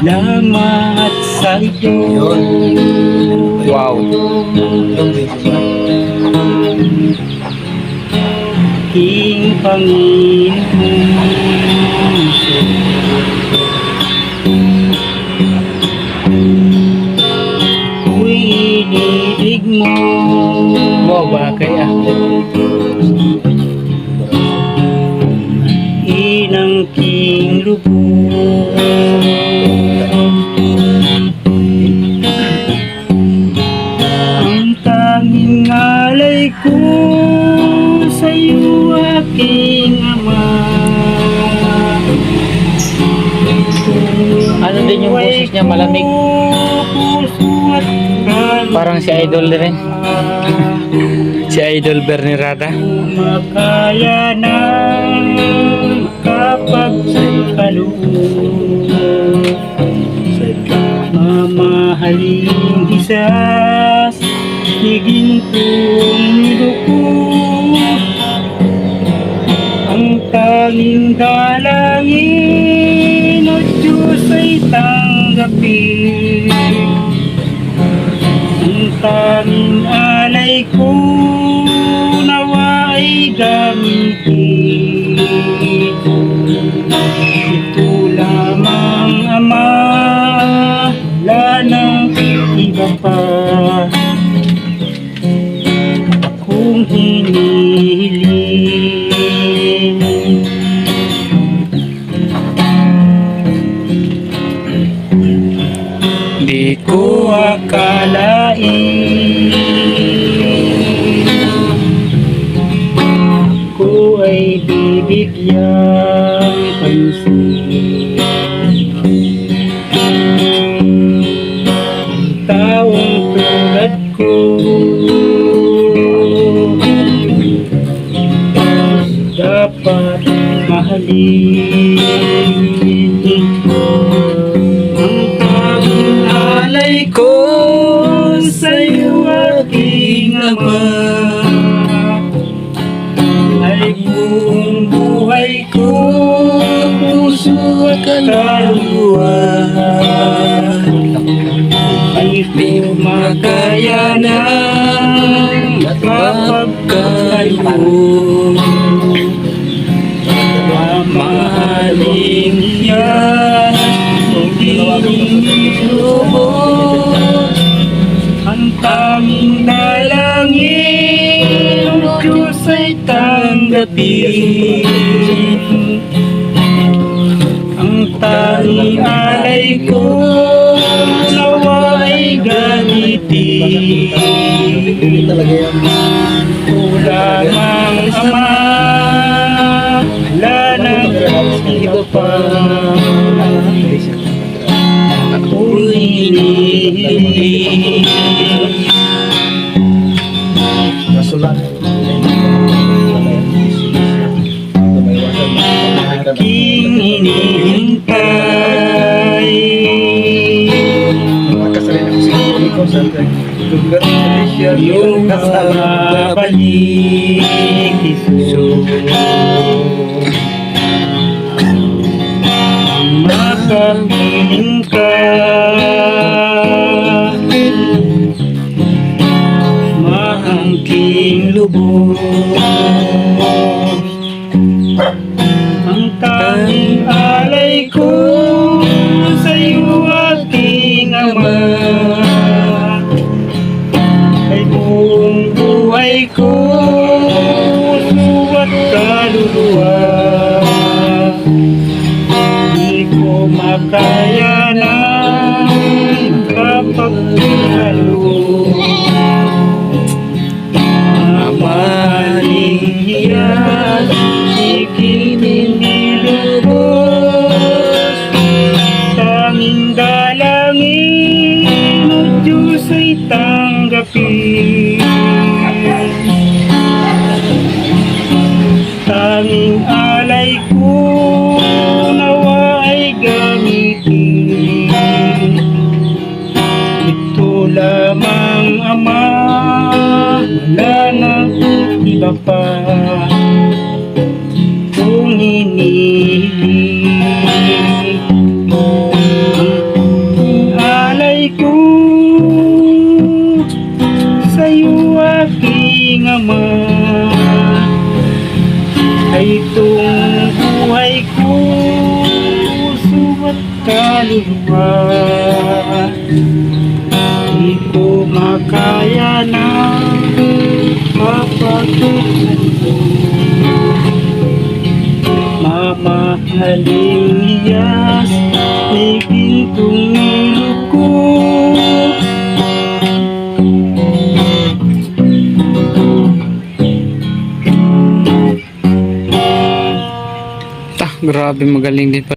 Salamat sa iyo. Wow. King Panginoon. Niya, malamig? Kaluluwa. Parang si Idol rin. Si Idol Bernie Rada. Makaya na kapag kaloob Mamahaling isa Higing kong nilukot Ang tanging dalangin tanggapin ang tanging alay ko nawa ay gamitin Ito lamang ama Wala nang iba pa. Kung hinihiling ko akalain Ko ay bibigyan pansin Taong tulad ko Dapat mahalin aking ama ay buong buhay ko puso at kaluluwa ay magkaya na kapag kayo Mamahaling yan Hindi ay tanggapin. Ang tanging alay ko Nawa ay gamitin. Kulang ang ama Wala nang iba pa. Ako'y hinihiling Yung mababalik Jesus Makapiling ka Maangking lubog Ang tanging alay ko Sa iyo aking ama buhay ko Puso at kaluluwa. Di ko makaya Kaluluwa Di ko makaya na Mapagtutunan ko Mamahaling iyas May gintong ilog ko Ta, grabe magaling din pa.